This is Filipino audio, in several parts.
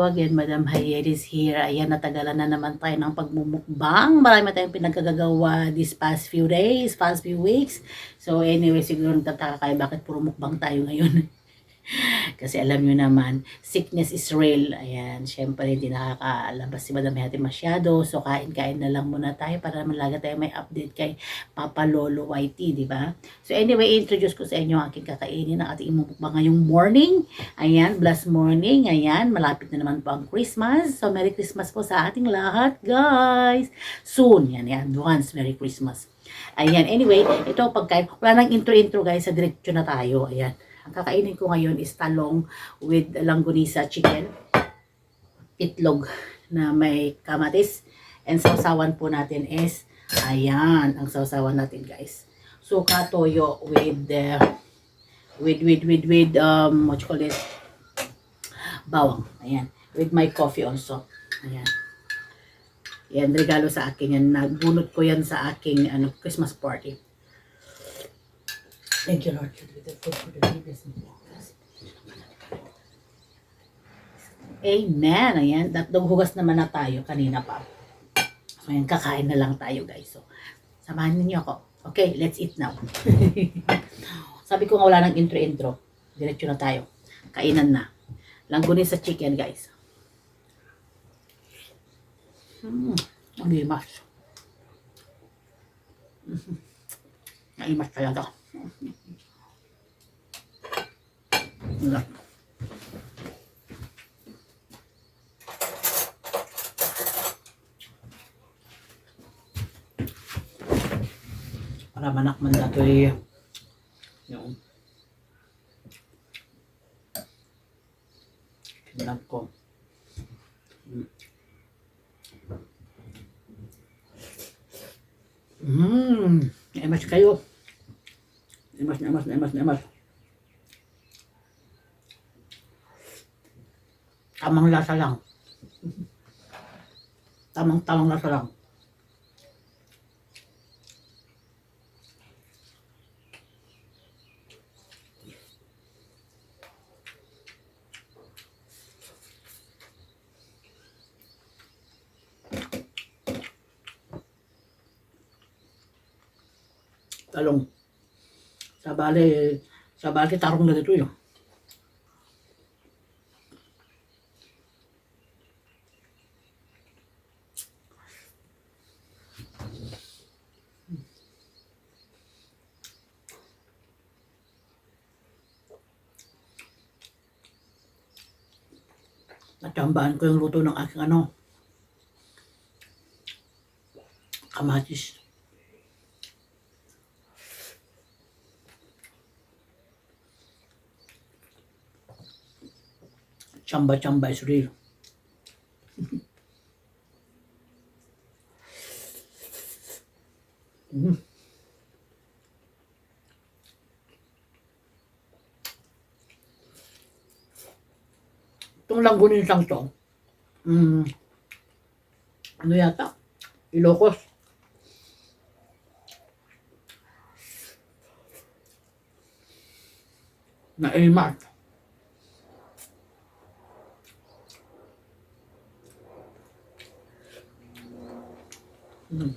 Hello again. Madam Hayed is here. Ayan, natagalan na naman tayo ng pagmumukbang. Marami tayong pinagkagagawa this past few days, past few weeks. So anyway, siguro nagtataka kayo bakit puro mukbang tayo ngayon. Kasi alam nyo naman, sickness is real. Ayan, syempre hindi nakakalabas si Madam Hayati masyado. So kain-kain na lang muna tayo para malaga tayo may update kay Papa Lolo YT, di ba? So anyway, introduce ko sa inyo ang aking kakainin ng ating mukbang ngayong morning. Ayan, blessed morning. Ayan, malapit na naman po ang Christmas. So, Merry Christmas po sa ating lahat, guys. Soon, yan, yan. Advance, Merry Christmas. Ayan, anyway, ito pagkain. Wala nang intro-intro, guys. Sa diretso na tayo. Ayan. Ang kakainin ko ngayon is talong with langgonisa chicken. Itlog na may kamatis. And sausawan po natin is, ayan, ang sausawan natin, guys. Suka toyo with the with with with with um what you call this bawang ayan with my coffee also ayan yan regalo sa akin yan nagbunot ko yan sa aking ano Christmas party thank you Lord with the food for the babies Amen. Ayan. Hugas naman na tayo kanina pa. So, ayan, kakain na lang tayo, guys. So, samahan niyo ako. Okay, let's eat now. Sabi ko nga wala nang intro-intro. Diretso na tayo. Kainan na. Langgunin sa chicken, guys. Mm, ang limas. Mm, Naimas talaga. Wala. Para manak man dato yung Tingnan ko. Mmm. Emas kayo. Emas, emas, emas, emas. Tamang lasa lang. Tamang tamang lasa lang. Talong. Sa bali, sa bali tarong na dito yun. Natsambahan ko yung luto ng aking ano, kamatis. Chamba-chamba is real. Mm. Itong langgunin lang to. Mm, ano yata? Ilocos. Na Elmar. Mm.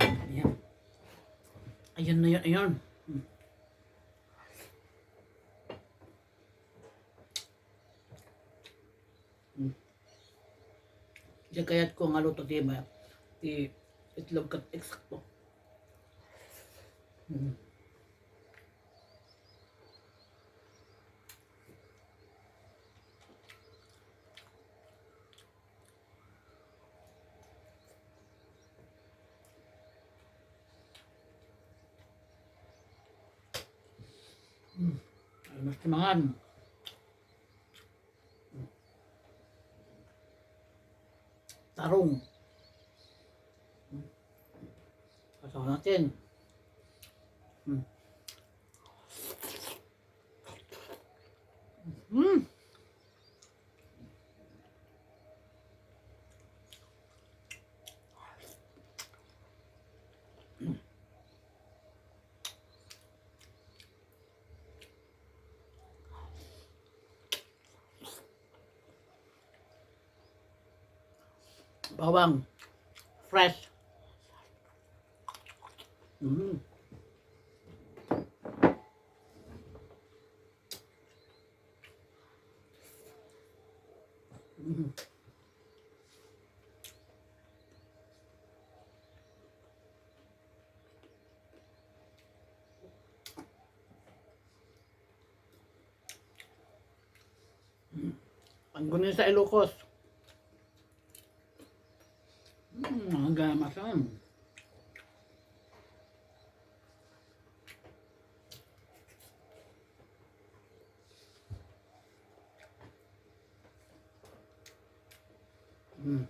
Ayan. Ayan na yan, ayan. Hmm. Hmm. Diyan kaya't ko nga luto di ba? Di itlog kat eksakto. Hmm. Timangan. Tarong. Kasawa natin. Hmm. Hmm. Bawang. Fresh. Mm. Mm. Ang gunin sa Ilocos. Hmm, ang gamasan. Hmm.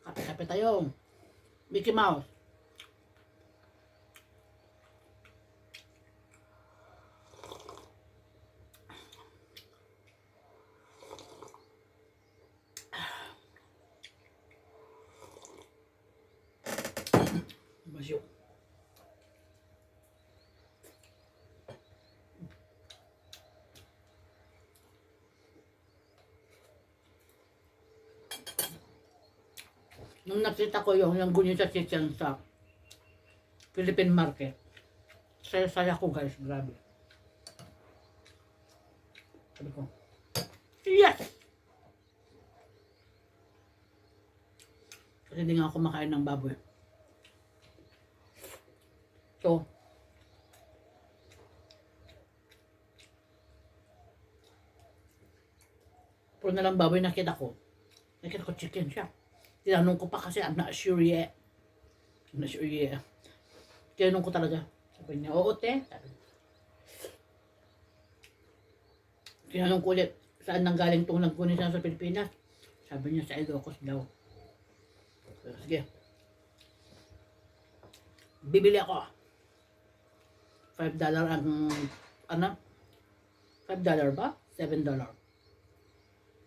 Kape-kape tayo. Mickey Mouse. Nung nakita ko yung yung gunyo sa chicken sa Philippine market, saya-saya ko guys, grabe. Sabi ko, yes! Kasi hindi nga ako makain ng baboy. So, puro na lang baboy nakita ko. Nakita ko chicken siya. Tinanong ko pa kasi I'm not sure yet. I'm not sure yet. Tinanong ko talaga. Sabi niya, oo te. Tinanong ko ulit, saan nang galing itong nagkunin siya sa Pilipinas? Sabi niya, sa Ilocos daw. So, sige. Bibili ako. 5 dollar ang, ano? 5 dollar ba? 7 dollar.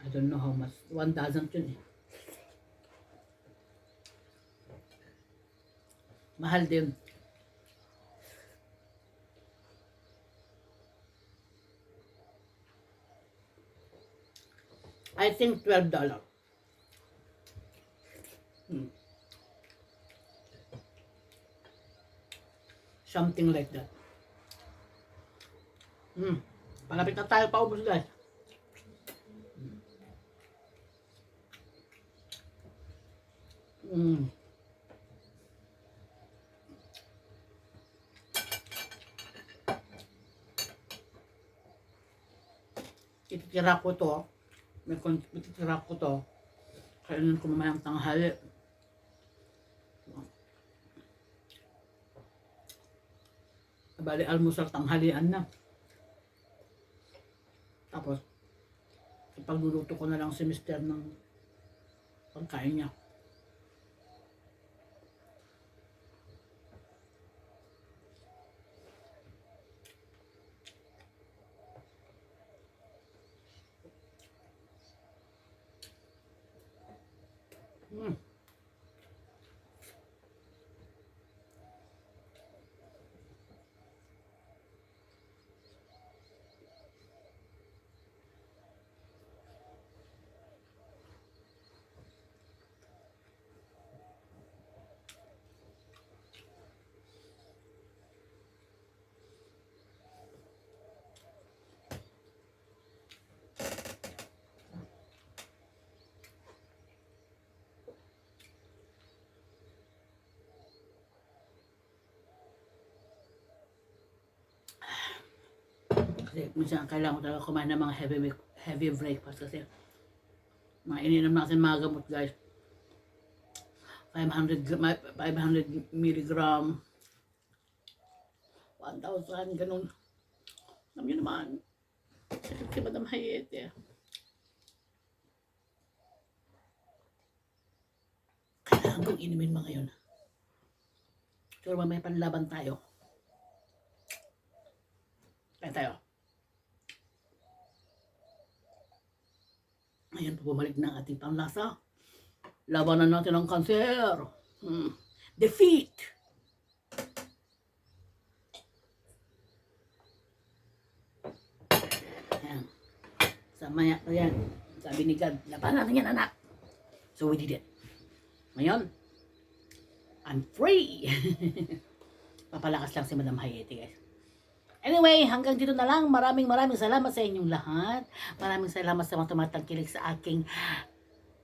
I don't know how much. 1,000 yun eh. Mahal din. I think twelve dollar. Hmm. Something like that. Hmm. Palapit na tayo paubos guys. Hmm. Ititira ko to. May ititira ko to. Kainin ko mamayang tanghali. Bali, almusal tanghalian na. Tapos, ipagluluto ko na lang si mister ng pagkain niya. Mm. Kasi minsan kailangan ko talaga kumain ng mga heavy, heavy breakfast kasi Mga ininom natin mga gamot guys. 500 gra- ma- 500 milligram. 1,000 ganun. Alam nyo naman. Sakit si Madam Hayete kailangan kong inumin mga yun. Pero mamaya panlaban tayo. Kaya tayo Ayan po bumalik na ang ating panlasa. Labanan natin ang kanser. Hmm. Defeat! Ayan. Sa maya, ayan. Sabi ni God, labanan natin yan anak. So we did it. Ngayon, I'm free! Papalakas lang si Madam Hayete guys. Anyway, hanggang dito na lang. Maraming maraming salamat sa inyong lahat. Maraming salamat sa mga tumatangkilik sa aking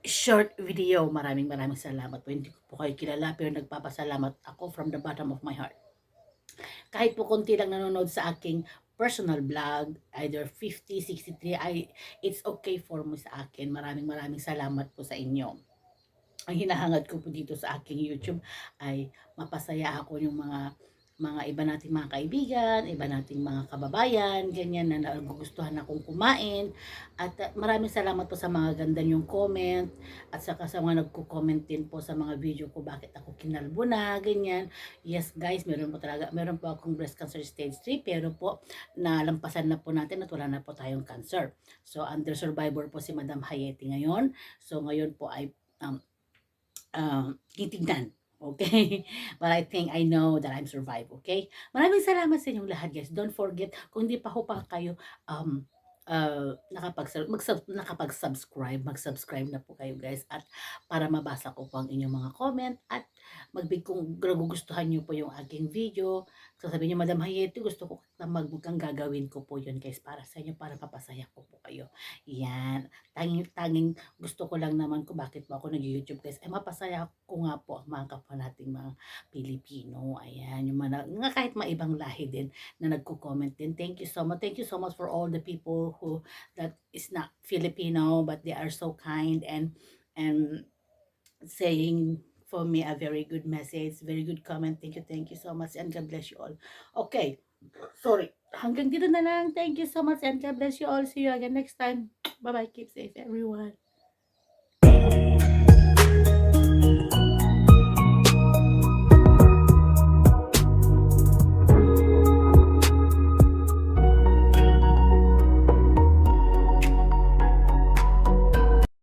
short video. Maraming maraming salamat po. Hindi ko po kayo kilala pero nagpapasalamat ako from the bottom of my heart. Kahit po konti lang nanonood sa aking personal vlog, either 50, 63, I, it's okay for mo sa akin. Maraming maraming salamat po sa inyo. Ang hinahangad ko po dito sa aking YouTube ay mapasaya ako yung mga mga iba nating mga kaibigan, iba nating mga kababayan, ganyan na nagugustuhan akong kumain. At uh, maraming salamat po sa mga ganda niyong comment at saka sa mga nagko-comment din po sa mga video ko bakit ako kinalbo na, ganyan. Yes guys, meron po talaga, meron po akong breast cancer stage 3 pero po nalampasan na po natin at wala na po tayong cancer. So under survivor po si Madam Hayeti ngayon. So ngayon po ay um, um, titignan Okay? But I think I know that I'm survive, okay? Maraming salamat sa inyong lahat, guys. Don't forget, kung hindi pa ho pa kayo um, uh, nakapag, mag nakapag-subscribe, mag-subscribe na po kayo, guys. At para mabasa ko po ang inyong mga comment at magbig kung gugustuhan niyo po yung aking video. Sasabihin niyo, Madam Hayeti, gusto ko na magbugang gagawin ko po yun, guys, para sa inyo, para papasaya ko po kayo. Yan. Tanging, tanging gusto ko lang naman kung bakit po ako nag-YouTube, guys. Ay, mapasaya ko nga po ang mga kapwa nating mga Pilipino. Ayan, yung mga, nga kahit maibang lahi din na nagko-comment din. Thank you so much. Thank you so much for all the people who that is not Filipino but they are so kind and and saying for me a very good message, very good comment. Thank you, thank you so much and God bless you all. Okay. Sorry. Hanggang dito na lang. Thank you so much and God bless you all. See you again next time. Bye-bye. Keep safe everyone.